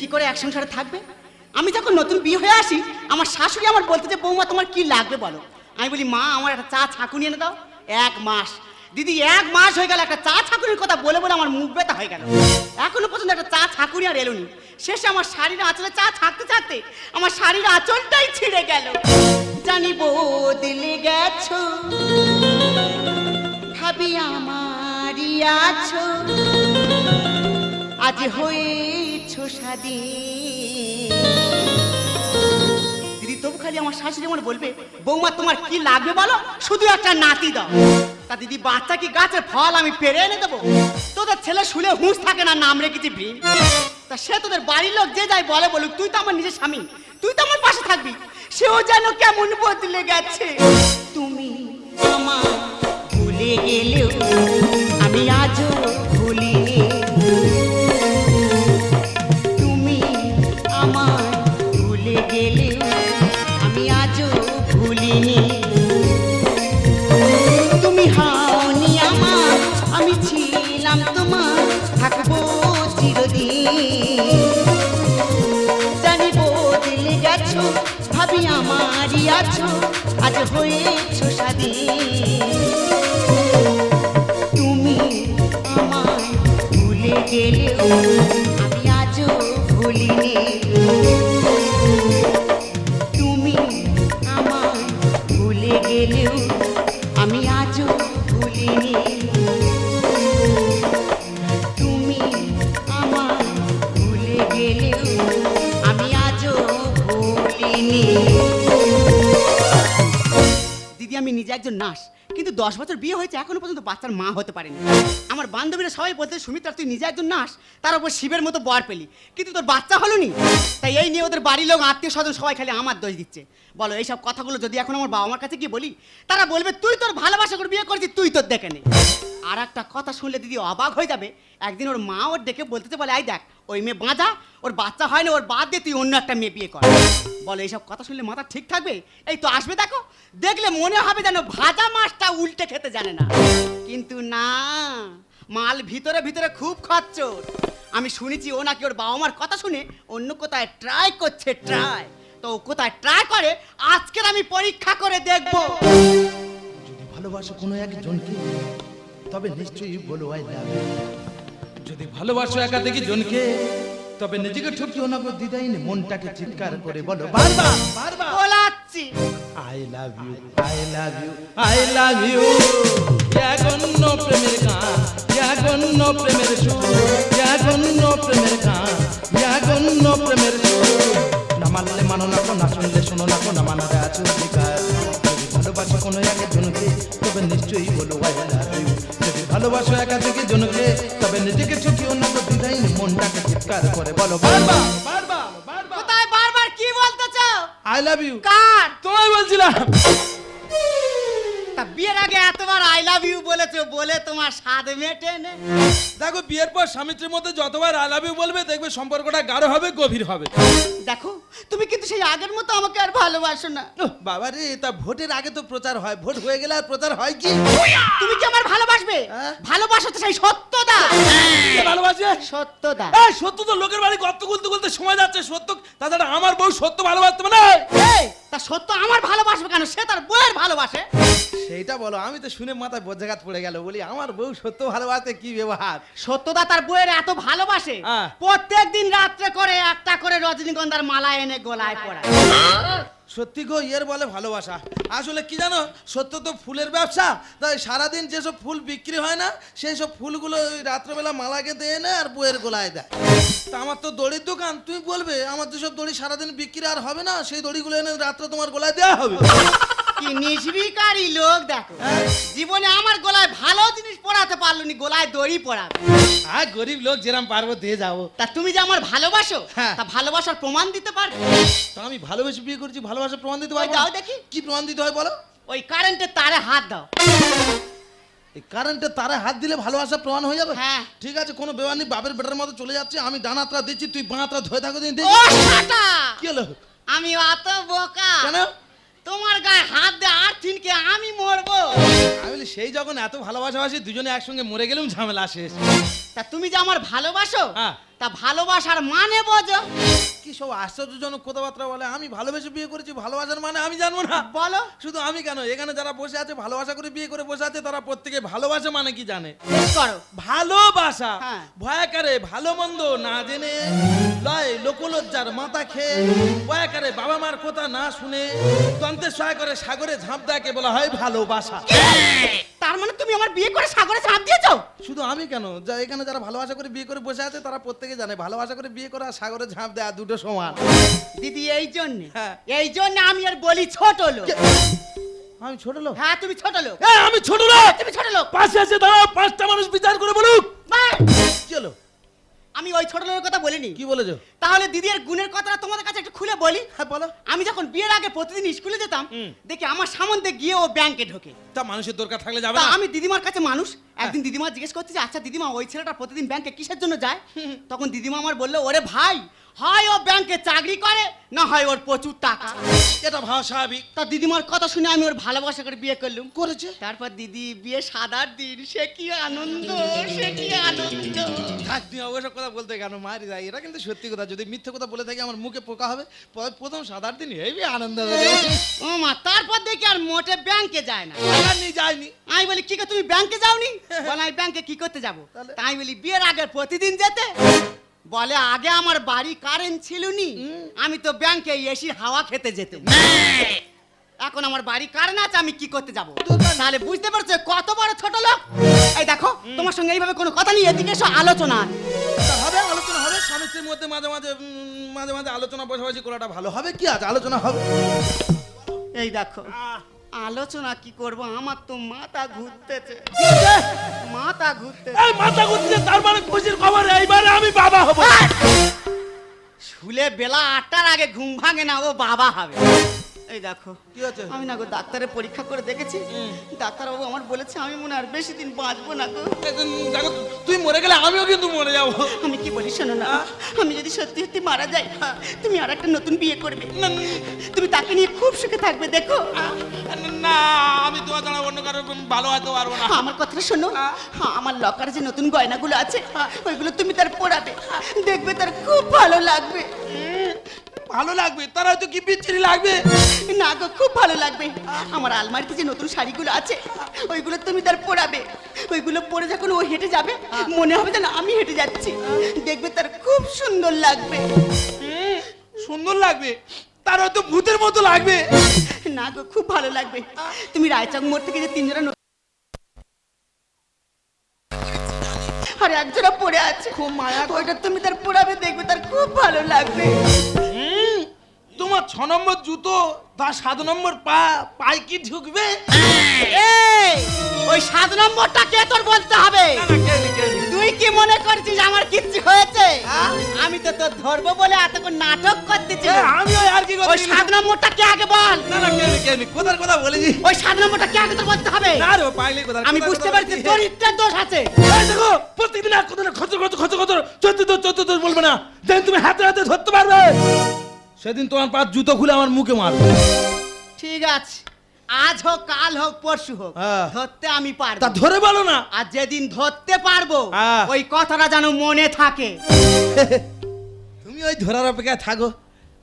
কি করে এক সংসারে থাকবে? আমি যখন নতুন বিয়ে হয়ে আসি, আমার শাশুড়ি আমার বলতে যে, বৌমা, তোমার কি লাগবে বলো? আমি বলি, মা, আমার একটা চা ছাঁকুনি এনে দাও, এক মাস। দিদি, এক মাস হয়ে গেল, একটা চা ছাঁকুনির কথা বলে বলে আমার মুখ ব্যথা হয়ে গেল। এখনও পর্যন্ত একটা চা ছাঁকুনি আর এলোনি। শেষে আমার শাড়ির আঁচলে চা ছাঁকতে ছাঁকতে আমার শাড়ির আঁচলটাই ছিঁড়ে গেল। জানি বদলে গেছো ভাবি আমারই আছো। আজ হয়েছো স্বাধীন দিদি, তবু খালি আমার শাশুড়ি আমার বলবে, বৌমা, তোমার কি লাগবে বলো? শুধু একটা নাতি দাও। তা দিদি, বাচ্চা কি গাছের ফল আমি পেরে এনে দেবো? তোদের ছেলে শুলে হুঁশ থাকে না, নাম রেখেছি ভীম। তা সে তোদের বাড়ির লোক যে যাই বলে বলুক, তুই তো আমার নিজের স্বামী। তুই তো আমার পাশে থাকবি। সেও যেন কেমন বদলে গেছে। তুমি আমার ভুলে গেলেও আমি আজও আছো, আজ হয়েছো স্বাধীন। তুমি আমায় ভুলে গেলেও আমি আজও ভুলিনি। তুমি আমায় ভুলে গেলেও আমি আজও ভুলিনি। একজন নার্স, কিন্তু দশ বছর বিয়ে হয়েছে, এখনও পর্যন্ত বাচ্চার মা হতে পারেনি। আমার বান্ধবীরা সবাই বলতে সুমিত্রা তুই নিজে একজন নার্স, তার উপর শিবের মতো বর পেলি, কিন্তু তোর বাচ্চা হলো নি? তাই এই নিয়ে ওদের বাড়ির লোক, আত্মীয় স্বজন সবাই খালি আমার দোষ দিচ্ছে। বলো, এইসব কথাগুলো যদি এখন আমার বাবা মার কাছে কি বলি, তারা বলবে, তুই তোর ভালোবাসা করে বিয়ে করছিস, তুই তোর দেখে নে। আর একটা কথা শুনলে দিদি অবাক হয়ে যাবে একদিন ওর মা ওর ডেকে বলতে বলে আই দেখ, ওই মেয়ে বাঁধা, ওর বাচ্চা হয় না, ওর বাদ দিয়ে তুই অন্য একটা মেয়ে বিয়ে কর। বলে, এইসব কথা শুনলে মাথা ঠিক থাকবে? এই তো আসবে, দেখো। দেখলে মনে হবে যেন ভাজা মাছটা উল্টে খেতে জানে না। কিন্তু না, মাল ভিতরে ভিতরে খুব খচ্চর। আমি শুনেছি ও নাকি ওর বাবা মার কথা শুনে অন্য কোথায় ট্রাই করছে ট্রাই তো ও কোথায় ট্রাই করে, আজকের আমি পরীক্ষা করে দেখব। যদি ভালোবাসো কোনো একজনকে, তবে নিশ্চয়ই বলো আই লাভ যদি ভালোবাসো একাধিক জনকে তবে নিজেকে ঠকিও না গো দিদাইন মনটাকে চিৎকার করে বলো বারবার বারবার! বলাচ্ছি। I love you I love you I love you এগন্য প্রেমের গান এগন্য প্রেমের সুর এগন্য প্রেমের গান এগন্য প্রেমের সুর। না মানলে মানো না না শুনলে শোনো না না মানারে আছো অধিকার। যদি ভালোবাসো কোনো একজনকে তবে নিশ্চয়ই বলো আই লাভ ইউ যদি একা থেকে জনকে তবে নিজেকে ছুটি অন্য গো দেয় মনটাকে চিৎকার করে বলো বারবার বারবার বারবার। কোথায় বারবার? কি বলতে চাও? আই লাভ ইউ কার? তোমায় বলছিলাম। তা বিয়ের আগে এতবার আই লাভ ইউ বলেছ বলে তোমার স্বাদ মেটে নে। দেখো বিয়ের পর স্বামী মধ্যে যতবার আলাপি বলবে দেখবে সম্পর্কটা গাঢ় হবে গভীর হবে। দেখো তুমি কিন্তু সেই আগের মতো আমাকে আর ভালোবাসো না। বাবা রে তা ভোটের আগে তো প্রচার হয় ভোট হয়ে গেলে আর প্রচার হয় কি? তুমি কি আমার ভালোবাসবে? হ্যাঁ? ভালোবাসো তো সেই সত্যদা ভালোবাসে? সত্যদা এই সত্য তো লোকের বাড়ি গর্ত গুলতে গুলতে সময় যাচ্ছে সত্য। তাছাড়া আমার বউ সত্য ভালোবাসতে মানে তা সত্য আমার ভালোবাসবে কেন? সে তার বউয়ের ভালোবাসে। সেইটা বলো আমি তো শুনে মাথায় বজ্রাঘাত পড়ে গেল বলি আমার বউ সত্য ভালোবাসতে কি ব্যবহার? সত্যদা তার বউয়ের এত ভালোবাসে হ্যাঁ। প্রত্যেক দিন রাত্রে করে একটা করে রজনীগন্ধার মালা এনে গলায় পড়ায়। সত্যি গো ইয়ের বলে ভালোবাসা। আসলে কি জানো সত্য তো ফুলের ব্যবসা তাই সারাদিন যেসব ফুল বিক্রি হয় না সেই সব ফুলগুলো ওই রাত্রেবেলা মালা গেঁথে এনে আর বইয়ের গোলায় দেয়। তা আমার তো দড়ির দোকান তুমি বলবে আমার যেসব দড়ি সারাদিন বিক্রি আর হবে না সেই দড়িগুলো এনে রাত্রে তোমার গোলায় দেওয়া হবে। কি নিষ্বিকারী লোক দেখো। জীবনে আমার গলায় ভালো জিনিস পড়াতে পারল নি গলায় দড়ি পড়াবে আর গরিব লোক যেরাম পারব দিয়ে যাব। তা তুমি যে আমার ভালোবাসো হ্যাঁ। তা ভালোবাসার প্রমাণ দিতে পারবে? তা আমি ভালোবেসে বিয়ে করেছি ভালোবাসা প্রমাণ দিতে ওই দাও দেখি। কি প্রমাণ দিতে হয় বলো? ওই কারেন্টের তারে হাত দাও। এই কারেন্টে তারে হাত দিলে ভালোবাসা প্রমাণ হয়ে যাবে? হ্যাঁ। ঠিক আছে কোনো বেওয়ানি বাপের বেটার মতো চলে যাচ্ছে আমি ডানাত্রা দিচ্ছি তুই বাঁতরা ধরে থাকো দিন ও শাটা কি হলো? আমি অত বোকা। কেন? তোমার গায়ে হাত দে আর থিনকে আমি মরবো আমি বলি সেই যখন এত ভালোবাসা আসে দুজনে একসঙ্গে মরে গেলাম ঝামেলা শেষ তা তুমি যে আমার ভালোবাসো হ্যাঁ। তা ভালোবাসার মানে বোঝো। কি সব আশ্চর্যজনক কথাবার্তা বলে? আমি ভালোবেসে বিয়ে করেছি ভালোবাসার মানে আমি জানব না। বলো। শুধু আমি কেন? এখানে যারা বসে আছে ভালোবাসা করে বিয়ে করে বসে আছে তারা প্রত্যেকে ভালোবাসা মানে কি জানে? করো। ভালোবাসা। হ্যাঁ। ভয়াকারে ভালো মন্দ না জেনে লয় লোকলজ্জার মাথা খেয়ে ভয়াকারে বাবা মার কথা না শুনে তন্ত্রের সহায় করে সাগরে ঝাঁপ দেয়াকে বলা হয় ভালোবাসা। তার মানে তুমি আমার বিয়ে করে সাগরে ঝাঁপ দিয়েছ? শুধু আমি কেন? যা এখানে যারা ভালোবাসা করে বিয়ে করে বসে আছে তারা প্রত্যেকে জানে ভালোবাসা করে বিয়ে করা সাগরে ঝাঁপ দেয়া দুটো সমান। দিদি এই জন্য হ্যাঁ। এই জন্য আমি আর বলি ছোট লোক। আমি ছোট লোক? হ্যাঁ তুমি ছোট লোক। এই, আমি ছোট লোক। তুমি ছোট লোক। পাশে আছে দাঁড়াও পাঁচটা মানুষ বিচার করে বলুক! কি হলো আমি ওই ছোট লোকের কথা বলিনি। কি বলেছ? তাহলে দিদি দিদির গুণের কথাটা তোমাদের কাছে একটু খুলে বলি। হ্যাঁ বলো। আমি যখন বিয়ের আগে প্রতিদিন স্কুলে যেতাম দেখি আমার সামনে গিয়ে ও ব্যাংকে ঢোকে। তা মানুষের দরকার থাকলে যাবে না। আমি দিদিমার কাছে মানুষ একদিন দিদিমা জিজ্ঞেস করছে যে আচ্ছা দিদিমা ওই ছেলেটা প্রতিদিন ব্যাংকে কিসের জন্য যায়? তখন দিদিমা আমার বলল ওরে ভাই হয় ও ব্যাংকে চাকরি করে না হয় ওর প্রচুর টাকা। এটা ভাবা স্বাভাবিক। তা দিদিমার কথা শুনে আমি ওর ভালোবাসা করে বিয়ে করলাম। করেছে? তারপর দিদি বিয়ে সাদার দিন সে কি আনন্দ সে কি আনন্দ। থাক তুই ওসব কথা বলতে কেন মারি যায় এটা কিন্তু সত্যি কথা। যদি মিথ্যে কথা বলে থাকি আমার মুখে পোকা হবে। প্রথম সাদার দিন হেবি আনন্দ হবে ও মা তারপর দেখি আর মোটে ব্যাংকে যায় না। যায়নি আমি বলি কি তুমি ব্যাংকে যাওনি? বলে আমি ব্যাংকে কি করতে যাব? তাই বলি বিয়ের আগে প্রতিদিন যেতে। বলে আগে আমার বাড়ি কারেন্ট ছিল নি আমি তো ব্যাংকে এসি হাওয়া খেতে যেতাম। এখন আমার বাড়ি কারেন্ট আছে আমি কি করতে যাব? তাহলে বুঝতে পারছ কত বড় ছোট লোক? এই দেখো তোমার সঙ্গে এইভাবে কোনো কথা নেই এদিকে এসো আলোচনা হবে আলোচনা হবে। স্বামী স্ত্রীর মধ্যে মাঝে মাঝে মাঝে মাঝে আলোচনা বসাবসি করাটা ভালো হবে কি আছে আলোচনা হবে। এই দেখো। আলোচনা কি করব? আমার তো মাথা ঘুরতেছে। মাথা ঘুরতেছে। এই মাথা ঘুরছে তার মানে খুশির খবর এইবারে আমি বাবা হব। শুলে বেলা আটটার আগে ঘুম ভাঙে না ও বাবা হবে। এই দেখো কি আছে আমি না গো ডাক্তারের পরীক্ষা করে দেখেছি। ডাক্তারবাবু আমার বলেছে আমি মনে আর বেশি দিন বাঁচবো না গো। দেখো তুই মরে গেলে আমিও কিন্তু মরে যাব। আমি কি বলি শোনো না আমি যদি সত্যি সত্যি মারা যাই তুমি আর একটা নতুন বিয়ে করবে। তুমি তাকে নিয়ে খুব সুখে থাকবে দেখো। না আমি তোমার দ্বারা অন্য কারও ভালো হতে পারব না। আমার কথাটা শোনো হ্যাঁ, আমার লকারে যে নতুন গয়নাগুলো আছে ওইগুলো তুমি তার পরাবে দেখবে তার খুব ভালো লাগবে। ভালো লাগবে তার হয়তো কি বিচ্ছিরি লাগবে? না গো খুব ভালো লাগবে। আমার আলমারিতে যে নতুন শাড়িগুলো আছে ওইগুলো তুমি তার পরাবে। ওইগুলো পরে যখন ও হেঁটে যাবে মনে হবে যেন আমি হেঁটে যাচ্ছি। দেখবে তার খুব সুন্দর লাগবে। সুন্দর লাগবে। তার হয়তো ভূতের মতো লাগবে। না গো খুব ভালো লাগবে। তুমি রায়চক মোড় থেকে যে তিনজনা নতুন- আর একজোড়া পরে আছে। খুব মায়া ওইটা তুমি তার পরাবে দেখবে তার খুব ভালো লাগবে। ছ নম্বর জুতো তার সাত নম্বর পা পায়ে কি ঢুকবে? এই ওই সাত নম্বরটা কে তোর বলতে হবে? তুই কি মনে করছিস আমার কিচ্ছু হয়েছে? আমি তো তোর ধরবো বলে এতক্ষণ নাটক করতেছি আমি ওই আর কি ওই সাত নম্বরটা কে আগে বল? না না কেন কেন কোথার কথা বলেছি ওই সাত নম্বরটা কে আগে তোর বলতে হবে? না রে পাইলে কোথার আমি বুঝতে পারছি তোর ইচ্ছার দোষ আছে। এই দেখো প্রত্যেকদিন এক কথা খচর খচর খচর খচর চোদ্দ দোষ চোদ্দ দোষ বলবে না। যেন তুমি হাতে হাতে ধরতে পারবে। সেদিন তোমার পা জুতো খুলে আমার মুখে মারবে ঠিক আছে। আজ হোক কাল হোক পরশু হোক হ্যাঁ। ধরতে আমি তা ধরে বলো না। আর যেদিন ধরতে পারব হ্যাঁ। ওই কথাটা যেন মনে থাকে। তুমি ওই ধরার অপেক্ষায় থাকো।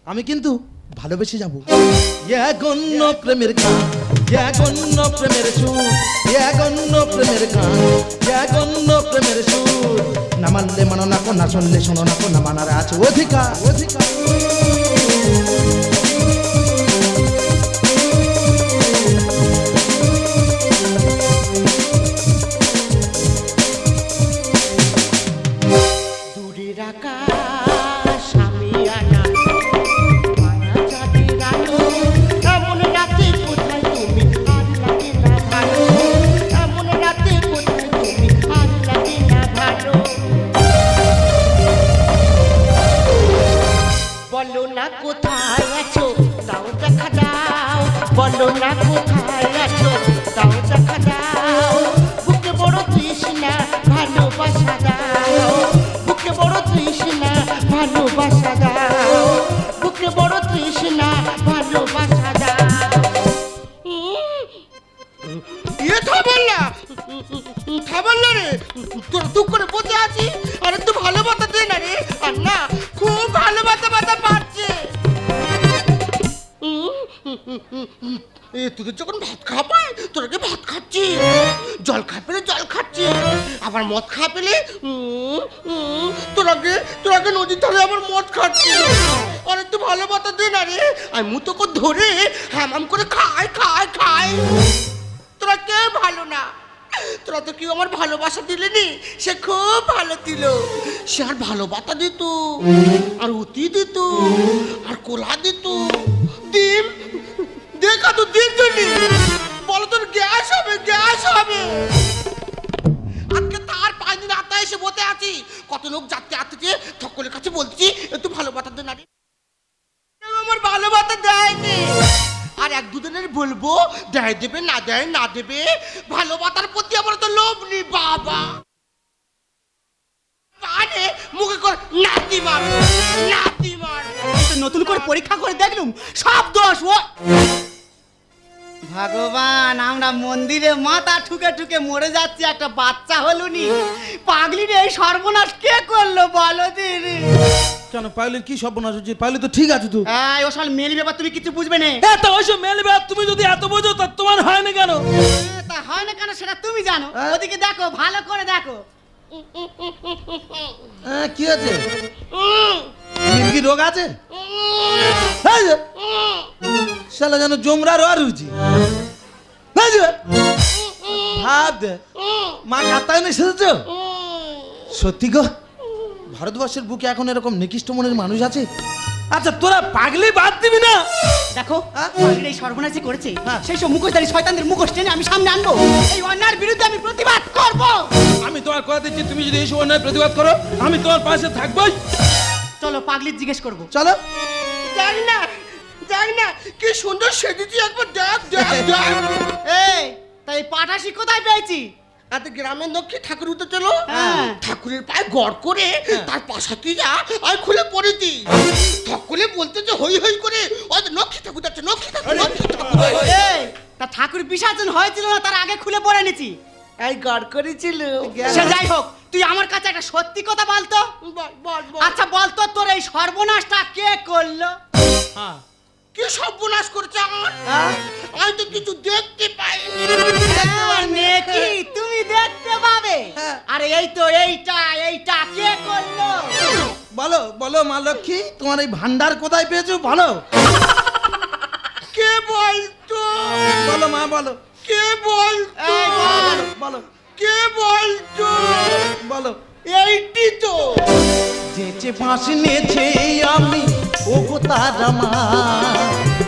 আমি কিন্তু ভালোবেসে যাব। গণ্য প্রেমের গান গণ্য প্রেমের সুর গণ্য প্রেমের গান গণ্য প্রেমের সুর। না মানলে মানো না কো না শুনলে শোনো না কো না মানার আছে অধিকার অধিকার। কৌতুক করে বসে আছি। আর একটু ভালো বাতা দে না রে। আর না খুব ভালো বাতা বাতা পাচ্ছে এ যখন ভাত খাওয়া তোরা ভাত খাচ্ছি জল খা পেলে জল খাচ্ছি আবার মদ খা পেলে তোরাকে তোরাকে নদীর ধারে আবার মদ খাচ্ছি অনেক তো ভালো বাতা দে না রে। আমি মুতোকে ধরে হ্যাঁ করে খাই খাই খাই। তোরা তো কেউ আমার ভালোবাসা দিলেনি, সে খুব ভালো দিল। সে আর ভালো বাতা দিত, আর উতি দিত, আর কোলা দিত। ডিম, দেখা তো ডিম জনি বলো তোর গ্যাস হবে গ্যাস হবে। আজকে তার পাঁচ দিন আত্মা এসে বসে আছি। কত লোক যাচ্ছে আসতেছে সকলের কাছে বলছি বলব, দেয় দেবে, না দেয়, না দেবে, ভালোবাসার প্রতি আমার তো লোভ নেই, বাবা। মুখে নতুন করে পরীক্ষা করে দেখলুম, সব দোষ ও ভগবান আমরা মন্দিরে মাথা ঠুকে ঠুকে মরে যাচ্ছি একটা বাচ্চা হলো নি। পাগলি রে এই সর্বনাশ কে করল বলো দিদি কেন পাইলের কি সর্বনাশ হচ্ছে? পাইলে তো ঠিক আছে তো। এই ওসব মেলি ব্যাপার তুমি কিছু বুঝবে না। এত ওইসব মেলবে আর তুমি যদি এত বোঝো তা তোমার হয় না কেন? এ, তা হয় না কেন সেটা তুমি জানো। হ্যাঁ? ওদিকে দেখো ভালো করে দেখো। হ্যাঁ কি আছে কি রোগ আছে? শালা যেন জমরা রোয়া রুচি ভাব দে মা কাতায় না সেজেছ? সত্যি গো ভারতবর্ষের বুকে এখন এরকম নিকৃষ্ট মনের মানুষ আছে? আচ্ছা তোরা পাগলি বাদ দিবি না? দেখো হ্যাঁ? পাগলি এই সর্বনাশ করেছে। হ্যাঁ। সেই সব মুখোশধারী শয়তানদের মুখোশ টেনে আমি সামনে আনব। এই অন্যায়ের বিরুদ্ধে আমি প্রতিবাদ করব। আমি তোমার কথা দিচ্ছি তুমি যদি এইসব অন্যায় প্রতিবাদ করো আমি তোমার পাশে থাকবোই। চলো পাগলির জিজ্ঞেস করব। চলো। জানি না জানি না কি সুন্দর সেজেছি একবার দেখ দেখ দেখ। এই তাই পাঠাশি কোথায় পেয়েছি? আজ গ্রামের লক্ষ্মী ঠাকুর উঠে চলো। হ্যাঁ। ঠাকুরের পায়ে গড় করে তার পাশাতে যা আর খুলে পড়েছি সকলে বলতেছে হই হই করে ওই যে লক্ষ্মী ঠাকুর যাচ্ছে লক্ষ্মী ঠাকুর লক্ষ্মী ঠাকুর। তা ঠাকুর বিসর্জন হয়েছিল না তার আগে খুলে পড়ে নিছি। এই গড় করেছিল। সে যাই হোক তুই আমার কাছে একটা সত্যি কথা বলতো বল বল বল। আচ্ছা বলতো তোর এই সর্বনাশটা কে করল? হ্যাঁ। কি সর্বনাশ করছে আমার? আমি তো কিছু দেখতে এই তো এইটা এইটা কে করল? বলো বলো মা লক্ষ্মী তোমার এই ভান্ডার কোথায় পেয়েছ বলো। কে বলতো? বলো মা বলো। কে বলতো? বল। বলো কে বলতো? বলো। এইটি তো। যেচে বাঁশ নেছে আমি ও তারামা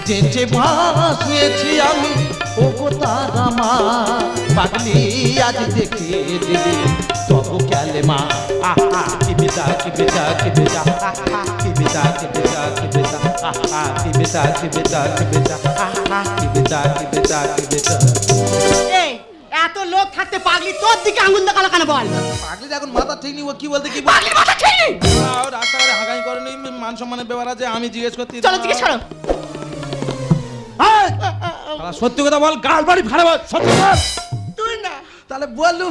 যেচে বাঁশ নেছি আমি ও তারামা পাগলি আজ দেখে দিবি তব আহা কি কি কি আহা কি কি কি আহা কি কি কি আহা কি কি কি এত লোক থাকতে পাগলি তোর দিকে আঙুল দেখাল কেন বল? পাগলি এখন মাথা ঠিক নিব কি বলতে কি পাগলির মাথা খেয়ে নি। রাস্তাঘাটে করেনি মান সম্মানের ব্যাপার আছে আমি জিজ্ঞেস করতে চলো জিজ্ঞেস করো। সত্যি কথা বল গাল বাড়ি ভাড়া বল সত্যি বল। না তাহলে বললু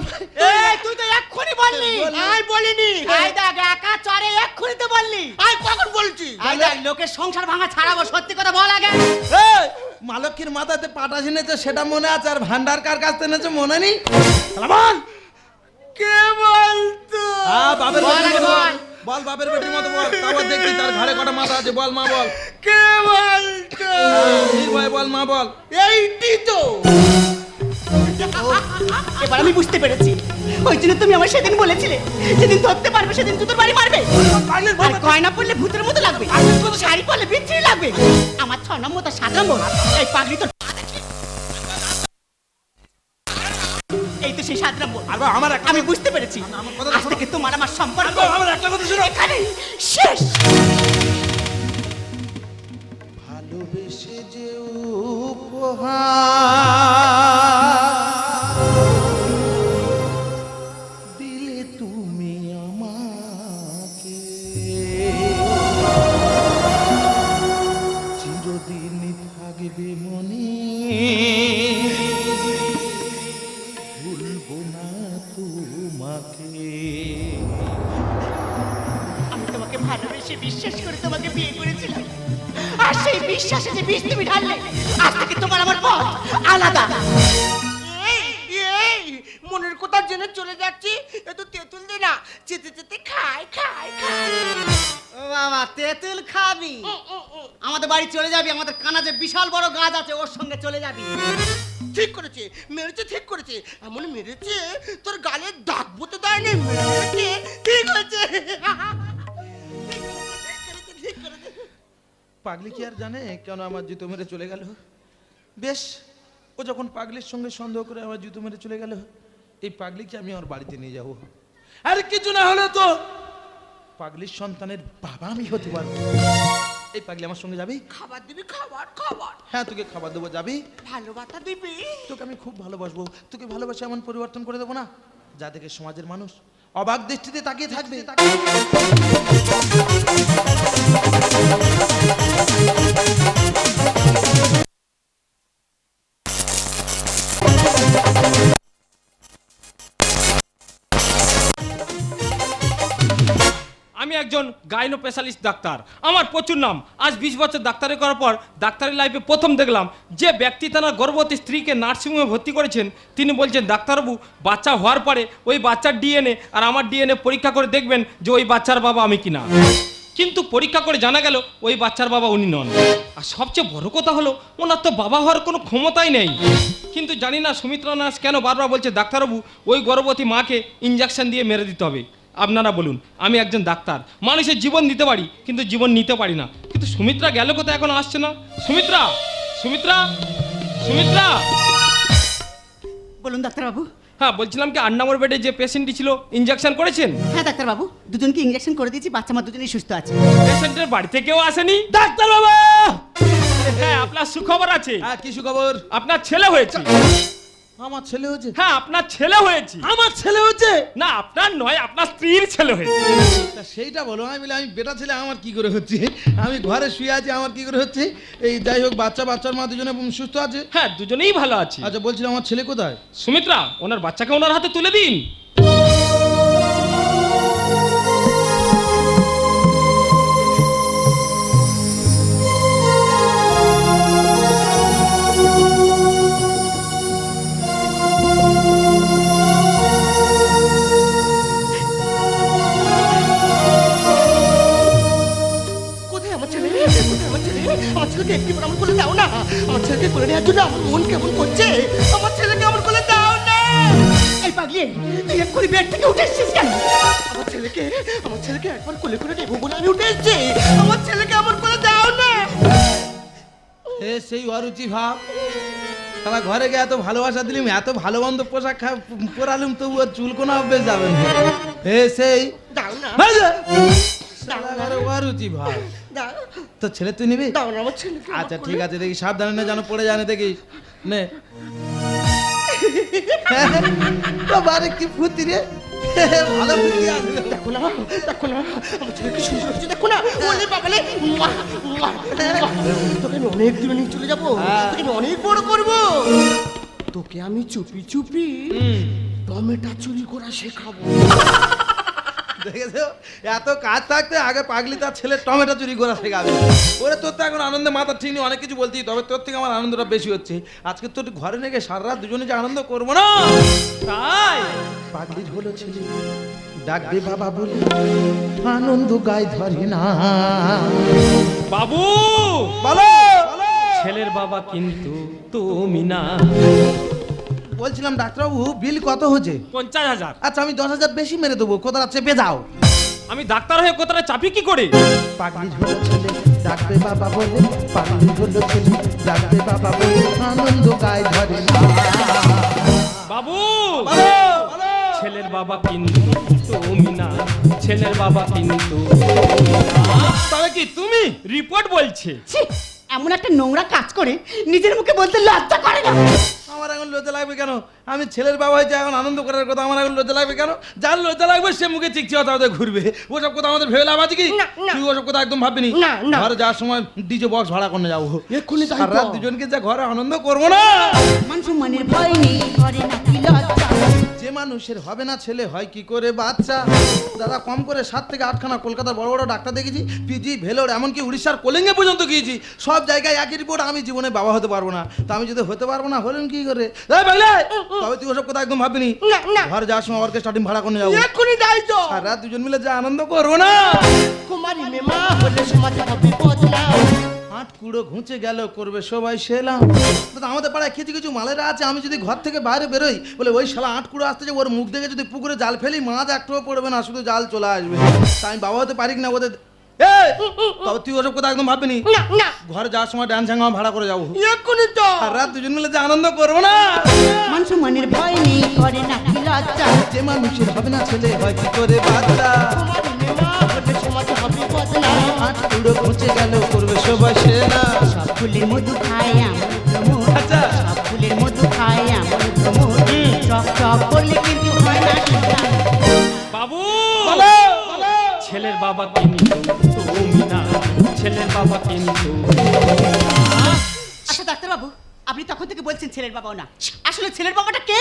এই তুই তো এক্ষুনি বললি। আমি বলিনি। এই দেখ একা চরে এক্ষুনি তো বললি। আমি কখন বলছি? এই দেখ লোকের সংসার ভাঙা ছাড়াবো সত্যি কথা বল আগে। এই, মালক্ষীর মাথাতে পাটা ঝিনেছে সেটা মনে আছে আর ভান্ডার কার কাছ থেকে এনেছে মনে নেই? বল। কে বলতো? হ্যাঁ বাপের বল বল। বল। বল বাপের বেটির মতো বল। তারপর দেখবি তার ঘাড়ে কটা মাথা আছে বল মা বল। কে বলতো? নির্ভয় বল মা বল। এইটি তো। এবার আমি বুঝতে পেরেছি। ওই জন্য তুমি আমার সেদিন বলেছিলে যেদিন ধরতে পারবে সেদিন জুতোর বাড়ি মারবে। আর গয়না পরলে ভূতের মতো লাগবে শাড়ি পরলে বিচ্ছিরি লাগবে। আমার ছ নম্বর তো সাত নম্বর। এই পাগলি তো এই তো সেই সাত নম্বর। আমার আমি বুঝতে পেরেছি। আমার আজ থেকে তোমার আমার সম্পর্ক আমার একটা কথা শোনো। এখানে শেষ। ভালোবেসে যে উপহার বিশ্বাসে যে বিষ তুমি ঢাললে আজ থেকে তোমার আমার পথ আলাদা। এই এই মনের কথা জেনে চলে যাচ্ছি। এ তো তেঁতুল দে না চেতে চেতে খাই খাই খাই ও বাবা তেঁতুল খাবি? আমাদের বাড়ি চলে যাবি আমাদের কানা যে বিশাল বড় গাছ আছে ওর সঙ্গে চলে যাবি। ঠিক করেছে মেরেছে ঠিক করেছে। এমন মেরেছে তোর গালে দাগ বতে দেয়নি মেরেছে ঠিক হয়েছে। পাগলি কি আর জানে কেন আমার জুতো মেরে চলে গেল? বেশ ও যখন পাগলির সঙ্গে সন্দেহ করে আমার জুতো মেরে চলে গেল এই পাগলিকে আমি আমার বাড়িতে নিয়ে যাব। আর কিছু না হলে তো পাগলির সন্তানের বাবা আমি হতে পারব। এই পাগলি আমার সঙ্গে যাবি? খাবার দিবি খাবার খাবার। হ্যাঁ তোকে খাবার দেবো যাবি? ভালোবাসা দিবি। তোকে আমি খুব ভালোবাসবো। তোকে ভালোবাসা এমন পরিবর্তন করে দেবো না যা থেকে সমাজের মানুষ অবাক দৃষ্টিতে তাকিয়ে থাকবে। একজন গাইনো স্পেশালিস্ট ডাক্তার। আমার প্রচুর নাম। আজ বিশ বছর ডাক্তারি করার পর ডাক্তারি লাইফে প্রথম দেখলাম যে ব্যক্তি তার গর্ভবতী স্ত্রীকে নার্সিংহোমে ভর্তি করেছেন, তিনি বলছেন, ডাক্তারবাবু, বাচ্চা হওয়ার পরে ওই বাচ্চার ডিএনএ আর আমার ডিএনএ পরীক্ষা করে দেখবেন যে ওই বাচ্চার বাবা আমি কিনা। কিন্তু পরীক্ষা করে জানা গেল ওই বাচ্চার বাবা উনি নন। আর সবচেয়ে বড় কথা হলো, ওনার তো বাবা হওয়ার কোনো ক্ষমতাই নেই। কিন্তু জানি না সুমিত্রা নার্স কেন বারবার বলছে, ডাক্তারবাবু, ওই গর্ভবতী মাকে ইঞ্জেকশন দিয়ে মেরে দিতে হবে। আপনারা বলুন আমি একজন ডাক্তার মানুষের জীবন দিতে পারি কিন্তু জীবন নিতে পারি না। কিন্তু সুমিত্রা গেল কোথায় এখন আসছে না? সুমিত্রা সুমিত্রা সুমিত্রা! বলুন ডাক্তারবাবু। হ্যাঁ বলছিলাম কি আট নম্বর বেডে যে পেশেন্টটি ছিল ইঞ্জেকশন করেছেন? হ্যাঁ ডাক্তারবাবু দুজনকে ইঞ্জেকশন করে দিয়েছি বাচ্চা মা দুজনেই সুস্থ আছে। পেশেন্টের বাড়িতে কেউ আসেনি? ডাক্তার বাবা হ্যাঁ আপনার সুখবর আছে। হ্যাঁ কি সুখবর? আপনার ছেলে হয়েছে। আমার ছেলে হয়েছে? হ্যাঁ আপনার ছেলে হয়েছে। আমার ছেলে হয়েছে? না আপনার নয় আপনার স্ত্রীর ছেলে হয়েছে। তা সেইটা বলো আমি বলে আমি বেটা ছেলে আমার কি করে হচ্ছে? আমি ঘরে শুয়ে আছি আমার কি করে হচ্ছে? এই যাই হোক বাচ্চা বাচ্চার মা দুজনে সুস্থ আছে? হ্যাঁ দুজনেই ভালো আছে। আচ্ছা বলছিলাম আমার ছেলে কোথায়? সুমিত্রা ওনার বাচ্চাকে ওনার হাতে তুলে দিন। ছেলেকে একটি আমার কোলে দাও না? আমার ছেলেকে কোলে নেওয়ার জন্য আমার মন কেমন করছে? আমার ছেলেকে আমার কোলে দাও না! এই পাগলি তুই এক্ষুনি বেড থেকে উঠে এসছিস কেন? আমার ছেলেকে আমার ছেলেকে একবার কোলে করে নেব বলে আমি উঠে এসেছি। আমার ছেলেকে আমার কোলে দাও না! এ সেই অরুচি ভাব তারা ঘরে গিয়ে এত ভালোবাসা দিলিম এত ভালো মন্দ পোশাক খা- পরালুম তবু ওর চুল কোনো অভ্যেস যাবে না। হে সেই দাও না। তো ছেলে তুই নিবি? আচ্ছা ঠিক আছে দেখি সাবধানে না যেন পড়ে জানে দেখি। নে। তো বারে কি ফুটি রে। ভালো ফুটি আছে। দেখো না দেখো না আমার ছেলে কি সুন্দর হচ্ছে দেখো না। ওলে বাবালে মুয়া, মুয়া, মুয়া। তোকে আমি অনেক দূরে নিয়ে চলে যাব। তোকে আমি অনেক বড় করব। তোকে আমি চুপি চুপি টমেটো চুরি করা শেখাবো। দেখেছ? এত কাজ থাকতে আগে পাগলি তার ছেলে টমেটো চুরি করা শেখাবে। ওরে তোর তো এখন আনন্দে মাথা ঠিক নেই অনেক কিছু বলতি। তবে তোর থেকে আমার আনন্দটা বেশি হচ্ছে। আজকে তোর ঘরে নেগে সারা রাত দুজনে যে আনন্দ করব না? তাই? পাগলির হলো ছেলে ডাকবে বাবা বলে আনন্দ গায়ে ধরে না। বাবু! বলো ছেলের বাবা কিন্তু তুমি না। বলছিলাম ডাক্তারবাবু বিল কত হচ্ছে? পঞ্চাশ হাজার। আচ্ছা আমি দশ হাজার বেশি মেরে দেবো কোথাও চেপে যাও আমি ডাক্তার হয়ে কোথাটা চাপি কি করে? ছেলে ডাকবে বাবা বলে পাগলির হলো ছেলে ডাকবে বাবা বলে আনন্দ গায়ে ধরে বাবু! ছেলের বাবা কিন্তু তুমি না ছেলের বাবা কিন্তু তবে কি তুমি? রিপোর্ট বলছে। ছি, এমন একটা নোংরা কাজ করে নিজের মুখে বলতে লজ্জা করে না। আমার এখন লজ্জা লাগবে কেন? আমি ছেলের বাবা হয়েছে এখন আনন্দ করার কথা আমার এখন লজ্জা লাগবে কেন? যার লজ্জা লাগবে সে মুখে চিকচি কথা আমাদের ঘুরবে। ওসব কথা আমাদের ভেবে লাভ আছে কি? না, না। তুই ওসব কথা একদম ভাববি নি? না, না। ঘরে যাওয়ার সময় ডিজে বক্স ভাড়া করে যাব। এক্ষুনি রাত দুজনকে যা ঘরে আনন্দ করব না। মান সম্মানের ভয় নেই করে লজ্জা। যে মানুষের হবে না ছেলে হয় কি করে বাচ্চা? দাদা কম করে সাত থেকে আটখানা কলকাতার বড় বড় ডাক্তার দেখেছি পিজি ভেলোর এমনকি উড়িষ্যার কোলিঙ্গে পর্যন্ত গিয়েছি। সব জায়গায় একই রিপোর্ট আমি জীবনে বাবা হতে পারব না। তা আমি যদি হতে পারব না হলেন কি করে? তবে তুই ওসব কথা একদম ভাবিনি না, না। ঘর যাওয়ার সময় অর্কেস্ট্রা স্টার্টিং ভাড়া করে যাব। এক্ষুনি তাই তো। দুজন মিলে যা আনন্দ করব না। কুমারী মেমা হলে সমাজে হবে বদনাম হাট কুড়ো ঘুঁচে গেল করবে সবাই সেলাম। আমাদের পাড়ায় কিছু কিছু মালেরা আছে আমি যদি ঘর থেকে বাইরে বেরোই বলে ওই শালা আট কুড়ো আসতে যে ওর মুখ দেখে যদি পুকুরে জাল ফেলি মাছ একটুও পড়বে না শুধু জাল চলে আসবে। তা আমি বাবা হতে পারি না ওদের? তবে তুই ওসব কথা একদম ভাববি নি না। না ঘরে যাওয়ার সময় ডান্স হাঙ্গামা ভাড়া করে যাব। এক্ষুনি তো রাত দুজন মিলে যে আনন্দ করব না? মান সম্মানের ভয় নেই করে নাকি লজ্জা। যে মানুষের হবে না ছেলে হয় কি করে বাচ্চা সমাজে হবে বদনাম আট কুড়ো গেল করবে সবাই সেলা সব ফুলের মধু খায় প্রমোদ। আচ্ছা। সব ফুলের মধু খায় প্রমোদ। চক চক করলে কিন্তু হয় না বাবু! ছেলের বাবা কিন্তু তুমি না ছেলের বাবা কিন্তু আচ্ছা ডাক্তারবাবু আপনি তখন থেকে বলছেন ছেলের বাবাও না। আসলে ছেলের বাবাটা কে?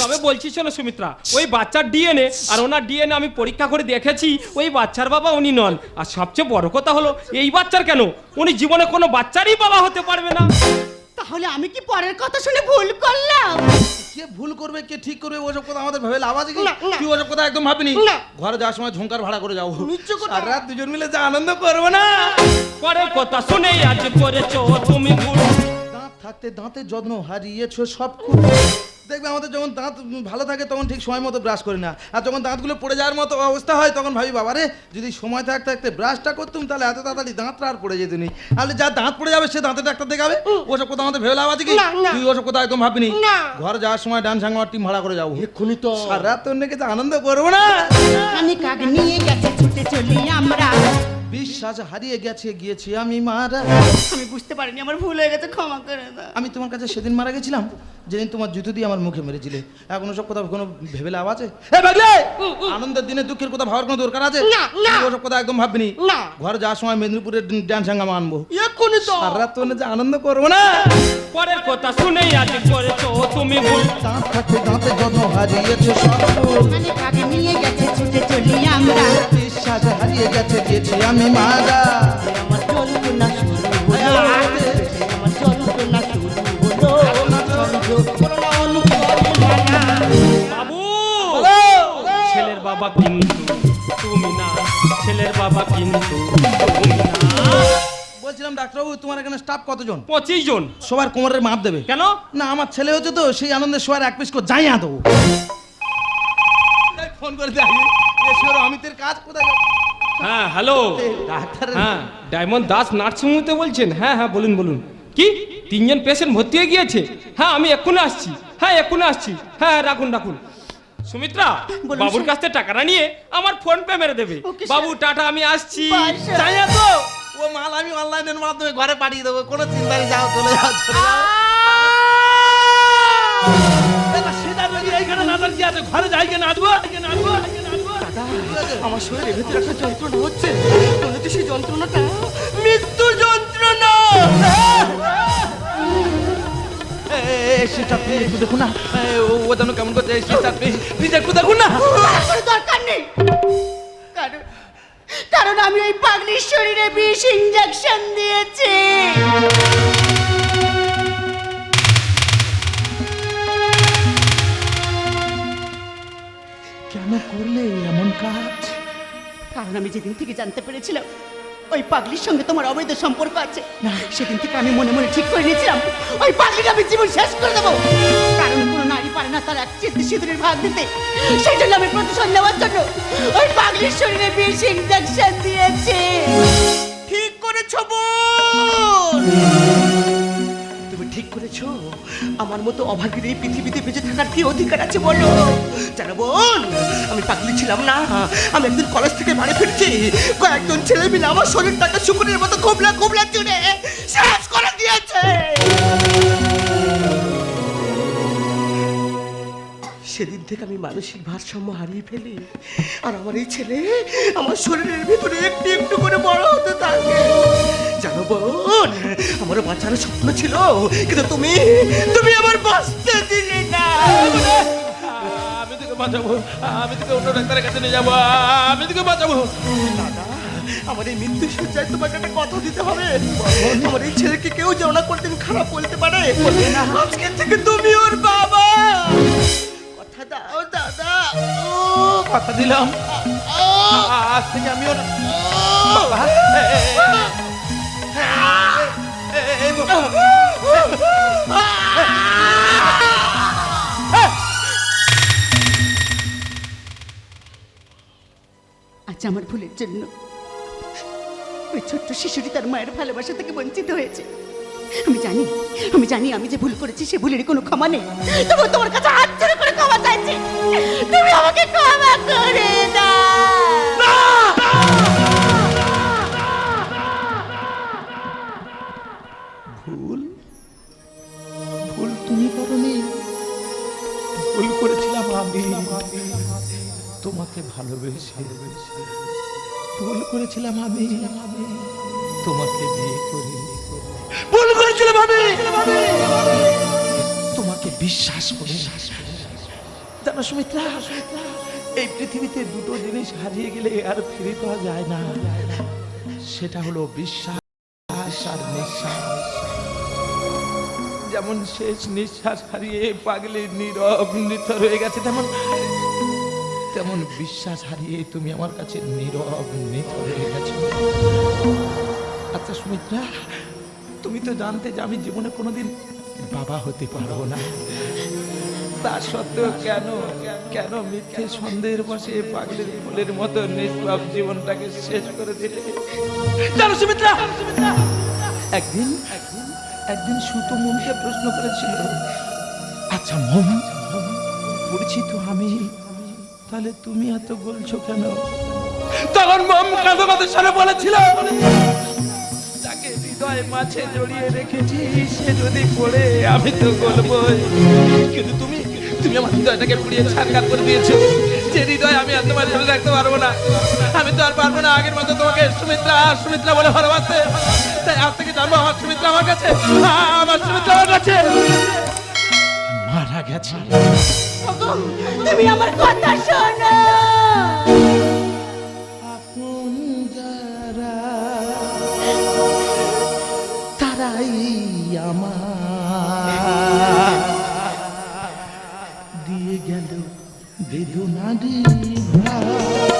তবে বলছি শোনো সুমিত্রা ওই বাচ্চার ডিএনএ আর ওনার ডিএনএ আমি পরীক্ষা করে দেখেছি ওই বাচ্চার বাবা উনি নন। আর সবচেয়ে বড় কথা হলো এই বাচ্চার কেন? উনি জীবনে কোনো বাচ্চারই বাবা হতে পারবে না। তাহলে আমি কি পরের কথা শুনে ভুল করলাম? কে ভুল করবে কে ঠিক করবে ওসব কথা আমাদের ভেবে লাভ আছে কি। তুই ওসব কথা একদম ভাবিনি। ঘরে যাওয়ার সময় ঝুমকার ভাড়া করে যাব। আর রাত দুজন মিলে যে আনন্দ করব না। পরের কথা শুনে আজ করেছ তুমি ভুল। থাকতে দাঁতের যত্ন হারিয়েছো সব খুব দেখবে আমাদের যখন দাঁত ভালো থাকে তখন ঠিক সময় মতো ব্রাশ করি না। আর যখন দাঁতগুলো পড়ে যাওয়ার মতো অবস্থা হয় তখন ভাবি বাবা রে যদি সময় থাকতে থাকতে ব্রাশটা করতুম তাহলে এত তাড়াতাড়ি দাঁতটা আর পড়ে যেত নি। তাহলে যা দাঁত পড়ে যাবে সে দাঁতের ডাক্তার দেখাবে। ওসব কথা আমাদের ভেবে লাভ আছে কি। তুই ওসব কথা একদম ভাবনি। ঘর যাওয়ার সময় ডান হাঙ্গামার টিম ভাড়া করে যাব। এক্ষুনি তো সারা রাত তোর নাকি তো আনন্দ করব না। কাক নিয়ে গেছে ছুটে চলি আমরা। বিশ্বাস হারিয়ে গেছে গিয়েছি আমি মারা আমি বুঝতে পারিনি আমার ভুল হয়ে গেছে ক্ষমা করে দাও। আমি তোমার কাছে সেদিন মারা গেছিলাম যেদিন তোমার জুতো দিয়ে আমার মুখে মেরেছিলে। এখন সব কথা কোনো ভেবে লাভ আছে? আনন্দের দিনে দুঃখের কথা ভাবার কোনো দরকার আছে? না, না। ওসব কথা একদম ভাববি না। ঘরে যাওয়ার সময় মেদিনীপুরের ডান্স হাঙ্গামা আনব। এক্ষুনি তো। সারা তোর যে আনন্দ করব না? পরের কথা শুনে আজ করেছ তুমি ভুল। দাঁত থাকতে দাঁতে যত্ন হারিয়েছে সব কাক নিয়ে গেছে ছুটে চলি আমরা। বিশ্বাস হারিয়ে গেছে গেছি আমি মারা। আমার যন্ত্রণা শুরু হলো। আমার যন্ত্রণা শুরু হলো। সংযোগ করো না অনুপ্রেরণা। বাবু ছেলের বাবা কিন্তু তুমি না। ছেলের বাবা কিন্তু তুমি না। বলছিলাম ডাক্তারবাবু তোমার এখানে স্টাফ কতজন? পঁচিশ জন। সবার কোমরের মাপ দেবে। কেন? না আমার ছেলে হচ্ছে তো সেই আনন্দে সবার এক পিস করে যাইয়া দেবো। ফোন করে দেয় অমিতের কাজ কোথায় হ্যাঁ হ্যালো। ডাক্তার হ্যাঁ ডায়মন্ড দাস নার্সিংহোমতে বলছেন। হ্যাঁ হ্যাঁ বলুন বলুন। কি? তিনজন পেশেন্ট ভর্তি হয়ে গিয়েছে? হ্যাঁ আমি এক্ষুনি আসছি। হ্যাঁ এক্ষুনি আসছি। হ্যাঁ রাখুন রাখুন। সুমিত্রা বাবুর কাছ থেকে টাকাটা নিয়ে আমার ফোন পে মেরে দেবে। বাবু টাটা আমি আসছি। বাই, তো ও মাল আমি অনলাইনের মাধ্যমে ঘরে পাঠিয়ে দেবো। কোনো চিন্তা নেই যাও চলে যাও চলে যাও। সেটা যদি এইখানে আছে ঘরে যাই কে নাচবো নাচবো নাচবো আমার শরীরের ভেতরে একটা যন্ত্রণা হচ্ছে। মনে সেই যন্ত্রণাটা মৃত্যু যন্ত্রণা। সেটা প্লিজ একটু ও- যেন কেমন করছে সেটা প্লিজ প্লিজ একটু দেখুন না। কোনো দরকার নেই। কারণ কারণ আমি ওই পাগলির শরীরে বিষ ইঞ্জেকশন দিয়েছি। করলে এমন কাজ? কারণ আমি যেদিন থেকে জানতে পেরেছিলাম ওই পাগলির সঙ্গে তোমার অবৈধ সম্পর্ক আছে সেদিন থেকে আমি মনে মনে ঠিক করে নিয়েছিলাম ওই পাগলিকে আমি জীবন শেষ করে দেবো। কারণ কোনো নারী পারে না তার এক চিত্তে সিঁদুরের ভাগ দিতে। সেই জন্য আমি প্রতিশোধ নেওয়ার জন্য ওই পাগলির শরীরে বিষ ইঞ্জেকশন দিয়েছি। ঠিক করেছ বোন! ঠিক করেছ? আমার মতো অভাগীর এই পৃথিবীতে বেঁচে থাকার কি অধিকার আছে বলো? জানো বোন, আমি পাগলি ছিলাম না। আমি একদিন কলেজ থেকে বাড়ি ফিরছি। কয়েকজন ছেলে মিলে আমার শরীরটাকে শুকুরের মতো কোবলা কোবলা চুড়ে শেষ করে দিয়েছে। থেকে আমি মানসিক ভারসাম্য হারিয়ে ফেলি। আর আমার এই ছেলে আমার শরীরের ভিতরে একটু একটু করে বড় হতে থাকে। জানো বোন আমার বাচ্চার স্বপ্ন ছিল কিন্তু তুমি তুমি আমার বাঁচতে দিলে না। আমি তোকে বাঁচাবো আমি তোকে অন্য ডাক্তারের কাছে নিয়ে যাব আমি তোকে বাঁচাবো। দাদা আমার এই মৃত্যু সজ্জায় তোমাকে একটা কথা দিতে হবে। আমার এই ছেলেকে কেউ যেন না কোনদিন খারাপ বলতে পারে। আজকে থেকে তুমি ওর বাবা। দাও দাদা কথা দিলাম আজ থেকে আমি ওর বাবা। এই বাবা। আজ আমার ভুলের জন্য ওই ছোট্ট শিশুটি তার মায়ের ভালোবাসা থেকে বঞ্চিত হয়েছে আমি জানি আমি জানি আমি যে ভুল করেছি সে ভুলের কোনো ক্ষমা নেই তবু তোমার কাছে হাত তুমি আমাকে ক্ষমা করে দাও। ভুল? ভুল তুমি করনি। ভুল করেছিলাম আমি। তোমাকে ভালোবেসে ভুল করেছিলাম আমি। তোমাকে বিয়ে করে ভুল করেছিলাম আমি। তোমাকে বিশ্বাস করে জানো সুমিত্রা এই পৃথিবীতে দুটো জিনিস হারিয়ে গেলে আর ফিরে পাওয়া যায় না। সেটা হলো বিশ্বাস আর নিঃশ্বাস। যেমন শেষ নিঃশ্বাস হারিয়ে পাগলে নীরব নিথর হয়ে গেছে, তেমন তেমন বিশ্বাস হারিয়ে তুমি আমার কাছে নীরব নিথর হয়ে গেছো। আচ্ছা সুমিত্রা তুমি তো জানতে যে আমি জীবনে কোনোদিন বাবা হতে পারব না। তা সত্ত্বেও কেন কেন মিথ্যে সন্দেহের বসে পাগলের ফুলের মতো নিষ্পাপ জীবনটাকে শেষ করে দিলে? জানো সুমিত্রা, একদিন একদিন সুতো মনকে প্রশ্ন করেছিল আচ্ছা মন পড়ছি তো আমি? তাহলে তুমি এত বলছো কেন? তখন মম কাঁদো কাঁদো সারে বলেছিল তাকে হৃদয় মাঝে জড়িয়ে রেখেছি, সে যদি পড়ে, আমি তো বলবই। কিন্তু তুমি তুমি আমার হৃদয়টাকে পুড়িয়ে ছাড়কার করে দিয়েছ। যে হৃদয় আমি আর তোমার ধরে রাখতে পারব না। আমি তো আর পারব না আগের মতো তোমাকে সুমিত্রা আর সুমিত্রা বলে ভালোবাসতে। তাই আজ থেকে জানব আমার সুমিত্রা আমার কাছে। আমার সুমিত্রা আমার কাছে। মারা গেছে। তুমি আমার কথা শোনো। গেল বেদনারি দিয়ে